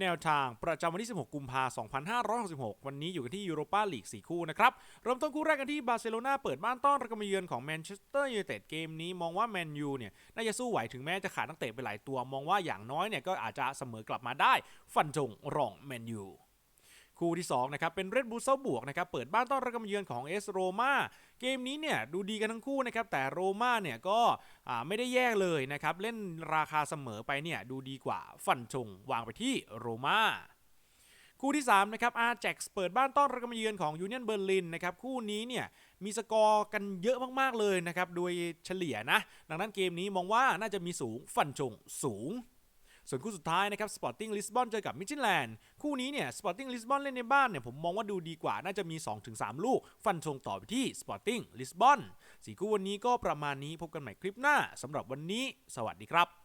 แนวทางประจำวันที่ 16 กุมภาพันธ์ 2566 วันนี้อยู่กันที่ยูโรปาลีก 4 คู่นะครับ เริ่มต้นคู่แรกกันที่บาร์เซโลนาเปิดบ้านต้อนรับการมาเยือนของแมนเชสเตอร์ยูไนเต็ดเกมนี้มองว่าแมนยูเนี่ยน่าจะสู้ไหวถึงแม้จะขาดนักเตะไปหลายตัว มองว่าอย่างน้อยเนี่ยก็อาจจะเสมอกลับมาได้ ฟันจงรองแมนยู คู่ที่2นะครับเป็นเรดบูลเซาบวกนะครับเปิดบ้านต้อนรับการมเยือนของเอสโรมาเกมนี้เนี่ยดูดีกันทั้งคู่นะครับแต่โรมาเนี่ยก็ไม่ได้แย่เลยนะครับเล่นราคาเสมอไปเนี่ยดูดีกว่าฟันชงวางไปที่โรมาคู่ที่3นะครับอาแจ็กเปิดบ้านต้อนรับการมเยือนของยูเนียนเบอร์ลินนะครับคู่นี้เนี่ยมีสกอร์กันเยอะมากๆเลยนะครับโดยเฉลี่ยนะ ดังนั้นเกมนี้มองว่าน่าจะมีสูงฟันชงสูง ส่วนคู่สุดท้ายนะครับสปอร์ติ้งลิสบอนเจอกับมิชิแลนด์คู่นี้เนี่ยสปอร์ติ้งลิสบอนเล่นในบ้านเนี่ยผมมองว่าดูดีกว่าน่าจะมี 2-3 ลูก ฟันธงต่อไปที่สปอร์ติ้งลิสบอนสี่คู่วันนี้ก็ประมาณนี้พบกันใหม่คลิปหน้าสำหรับวันนี้ สวัสดีครับ